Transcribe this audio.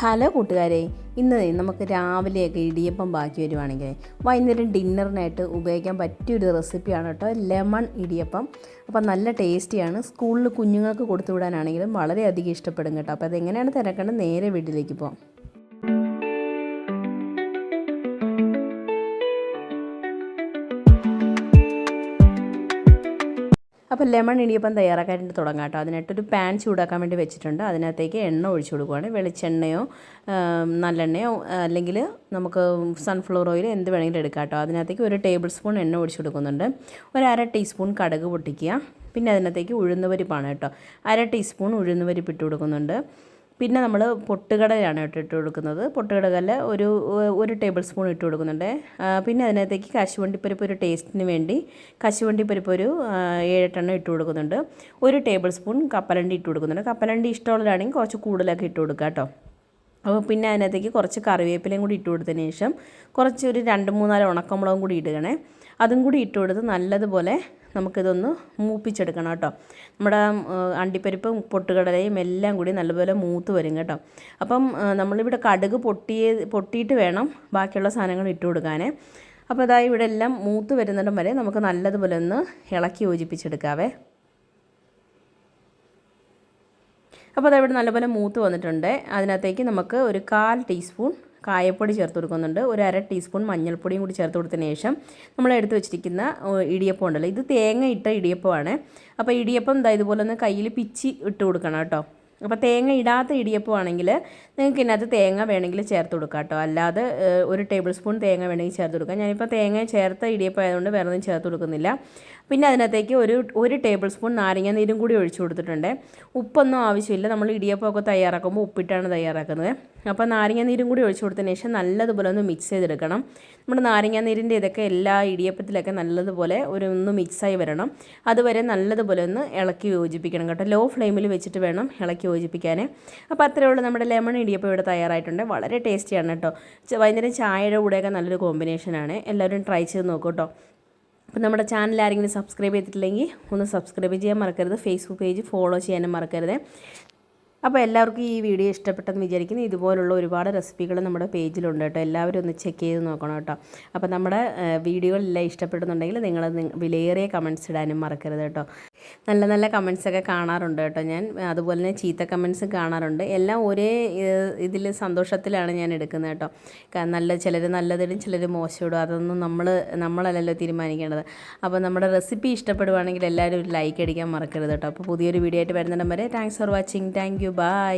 Hello കൂട്ടുകാരെ ഇന്ന് നമുക്ക് രാവിലെയൊക്കെ ഇടിയപ്പം ബാക്കി വരുവാണെങ്കിൽ വൈകുന്നേരം ഡിന്നറിനായിട്ട് ഉപയോഗിക്കാൻ പറ്റിയൊരു റെസിപ്പിയാണ് കേട്ടോ ലെമൺ ഇടിയപ്പം. അപ്പം നല്ല ടേസ്റ്റിയാണ്. സ്കൂളിൽ കുഞ്ഞുങ്ങൾക്ക് കൊടുത്തു വിടാനാണെങ്കിലും വളരെയധികം ഇഷ്ടപ്പെടും കേട്ടോ. അപ്പോൾ അതെങ്ങനെയാണ് തിരക്കേണ്ടത്? നേരെ വീട്ടിലേക്ക് പോകാം അപ്പോൾ ലെമൺ ഇടിയപ്പം തയ്യാറാക്കാനായിട്ട് തുടങ്ങാം കേട്ടോ. അതിനായിട്ടൊരു പാൻ ചൂടാക്കാൻ വേണ്ടി വെച്ചിട്ടുണ്ട്. അതിനകത്തേക്ക് എണ്ണ ഒഴിച്ചു കൊടുക്കുകയാണ് വെളിച്ചെണ്ണയോ നല്ലെണ്ണയോ അല്ലെങ്കിൽ നമുക്ക് സൺഫ്ലവർ ഓയിൽ എന്ത് വേണമെങ്കിലും എടുക്കാം കേട്ടോ. അതിനകത്തേക്ക് ഒരു ടേബിൾ സ്പൂൺ എണ്ണ ഒഴിച്ചു കൊടുക്കുന്നുണ്ട്. ഒരു അര ടീസ്പൂൺ കടുക് പൊട്ടിക്കുക. പിന്നെ അതിനകത്തേക്ക് ഉഴുന്ന് പരിപ്പാണ് കേട്ടോ. അര ടീസ്പൂൺ ഉഴുന്ന് പരിപ്പ് ഇട്ട് കൊടുക്കുന്നുണ്ട്. പിന്നെ നമ്മൾ പൊട്ടുകടലാണ് കേട്ടോ ഇട്ട് കൊടുക്കുന്നത്. പൊട്ടുകടകല്ല ഒരു ഒരു ടേബിൾ സ്പൂൺ ഇട്ട് കൊടുക്കുന്നുണ്ട്. പിന്നെ അതിനകത്തേക്ക് കശുവണ്ടിപ്പരിപ്പ് ഒരു ടേസ്റ്റിന് വേണ്ടി കശുവണ്ടിപ്പരിപ്പ് ഒരു ഏഴെട്ടെണ്ണം ഇട്ട് കൊടുക്കുന്നുണ്ട്. ഒരു ടേബിൾ സ്പൂൺ കപ്പലണ്ടി ഇട്ട് കൊടുക്കുന്നുണ്ട്. കപ്പലണ്ടി ഇഷ്ടമുള്ളതാണെങ്കിൽ കുറച്ച് കൂടുതലൊക്കെ ഇട്ട് കൊടുക്കുക കേട്ടോ. അപ്പോൾ പിന്നെ അതിനകത്തേക്ക് കുറച്ച് കറിവേപ്പിലയും കൂടി ഇട്ട് കൊടുത്തതിന് ശേഷം കുറച്ച് ഒരു രണ്ട് മൂന്നാൽ ഉണക്കമുളകും കൂടി ഇടുകണേ അതും കൂടി ഇട്ട് കൊടുത്ത് നല്ലതുപോലെ നമുക്കിതൊന്ന് മൂപ്പിച്ചെടുക്കണം കേട്ടോ. നമ്മുടെ അണ്ടിപ്പരിപ്പും പൊട്ടുകടലയും എല്ലാം കൂടി നല്ലപോലെ മൂത്ത് വരും കേട്ടോ. അപ്പം നമ്മളിവിടെ കടുക് പൊട്ടിയ പൊട്ടിയിട്ട് വേണം ബാക്കിയുള്ള സാധനങ്ങൾ ഇട്ട് കൊടുക്കാനേ. അപ്പോൾ അതായത് ഇവിടെ എല്ലാം മൂത്ത് വരുന്നിടം വരെ നമുക്ക് നല്ലതുപോലെ ഒന്ന് ഇളക്കി യോജിപ്പിച്ചെടുക്കാവേ. അപ്പോൾ അതവിടെ നല്ലപോലെ മൂത്ത് വന്നിട്ടുണ്ട്. അതിനകത്തേക്ക് നമുക്ക് ഒരു കാൽ ടീസ്പൂൺ കായപ്പൊടി ചേർത്ത് കൊടുക്കുന്നുണ്ട്. ഒരു അര ടീസ്പൂൺ മഞ്ഞൾപ്പൊടിയും കൂടി ചേർത്ത് കൊടുത്തതിന് ശേഷം നമ്മൾ എടുത്ത് വെച്ചിരിക്കുന്ന ഇടിയപ്പം ഉണ്ടല്ലോ. ഇത് തേങ്ങ ഇട്ട ഇടിയപ്പമാണ്. അപ്പോൾ ഇടിയപ്പം ഇതാ ഇതുപോലെ ഒന്ന് കയ്യിൽ പിച്ചി ഇട്ട് കൊടുക്കണം കേട്ടോ. അപ്പോൾ തേങ്ങ ഇടാത്ത ഇടിയപ്പം ആണെങ്കിൽ നിങ്ങൾക്ക് ഇതിനകത്ത് തേങ്ങ വേണമെങ്കിൽ ചേർത്ത് കൊടുക്കാം കേട്ടോ. അല്ലാതെ ഒരു ടേബിൾ സ്പൂൺ തേങ്ങ വേണമെങ്കിൽ ചേർത്ത് കൊടുക്കാം. ഞാനിപ്പോൾ തേങ്ങ ചേർത്ത ഇടിയപ്പം ആയതുകൊണ്ട് വേറെ ഒന്നും ചേർത്ത് കൊടുക്കുന്നില്ല. പിന്നെ അതിനകത്തേക്ക് ഒരു ഒരു ടേബിൾ സ്പൂൺ നാരങ്ങ നീരും കൂടി ഒഴിച്ചു കൊടുത്തിട്ടുണ്ട്. ഉപ്പൊന്നും ആവശ്യമില്ല. നമ്മൾ ഇടിയപ്പമൊക്കെ തയ്യാറാക്കുമ്പോൾ ഉപ്പിട്ടാണ് തയ്യാറാക്കുന്നത്. അപ്പോൾ നാരങ്ങ നീരും കൂടി ഒഴിച്ചു കൊടുത്തതിന് ശേഷം നല്ലതുപോലെ ഒന്ന് മിക്സ് ചെയ്തെടുക്കണം. നമ്മുടെ നാരങ്ങ നീരിന്റെ ഇതൊക്കെ എല്ലാ ഇടിയപ്പത്തിലൊക്കെ നല്ലതുപോലെ ഒരു ഒന്ന് മിക്സായി വരണം. അതുവരെ നല്ലതുപോലെ ഒന്ന് ഇളക്കി യോജിപ്പിക്കണം കേട്ടോ. ലോ ഫ്ലെയിമിൽ വെച്ചിട്ട് വേണം ഇളക്കി യോജിപ്പിക്കാൻ അപ്പോൾ അത്രയേ ഉള്ളൂ നമ്മുടെ ലെമൺ ഇടിയപ്പം ഇവിടെ തയ്യാറായിട്ടുണ്ട്. വളരെ ടേസ്റ്റിയാണ് കേട്ടോ. വൈകുന്നേരം ചായയുടെ കൂടെയൊക്കെ നല്ലൊരു കോമ്പിനേഷനാണ് എല്ലാവരും ട്രൈ ചെയ്ത് നോക്കൂ കേട്ടോ. അപ്പോൾ നമ്മുടെ ചാനൽ ആരെങ്കിലും സബ്സ്ക്രൈബ് ചെയ്തിട്ടില്ലെങ്കിൽ ഒന്ന് സബ്സ്ക്രൈബ് ചെയ്യാൻ മറക്കരുത്. ഫേസ്ബുക്ക് പേജ് ഫോളോ ചെയ്യാനും മറക്കരുത്. അപ്പോൾ എല്ലാവർക്കും ഈ വീഡിയോ ഇഷ്ടപ്പെട്ടെന്ന് വിചാരിക്കുന്നു. ഇതുപോലുള്ള ഒരുപാട് റെസിപ്പികൾ നമ്മുടെ പേജിലുണ്ട് കേട്ടോ. എല്ലാവരും ഒന്ന് ചെക്ക് ചെയ്ത് നോക്കണം കേട്ടോ. അപ്പോൾ നമ്മുടെ വീഡിയോകളെല്ലാം ഇഷ്ടപ്പെടുന്നുണ്ടെങ്കിൽ നിങ്ങൾ വിലയേറിയ കമൻസ് ഇടാനും മറക്കരുത് കേട്ടോ. നല്ല നല്ല കമൻസൊക്കെ കാണാറുണ്ട് കേട്ടോ ഞാൻ. അതുപോലെ തന്നെ ചീത്ത കമൻസും കാണാറുണ്ട്. എല്ലാം ഒരേ ഇതിൽ സന്തോഷത്തിലാണ് ഞാൻ എടുക്കുന്നത് കേട്ടോ. നല്ല ചിലർ നല്ലതിടും ചിലർ മോശമിടും. അതൊന്നും നമ്മൾ നമ്മളല്ലല്ലോ തീരുമാനിക്കേണ്ടത്. അപ്പോൾ നമ്മുടെ റെസിപ്പി ഇഷ്ടപ്പെടുവാണെങ്കിൽ എല്ലാവരും ഒരു ലൈക്ക് അടിക്കാൻ മറക്കരുത് കേട്ടോ. അപ്പോൾ പുതിയൊരു വീഡിയോ ആയിട്ട് വരുന്നിടം വരെ thanks for watching thank bye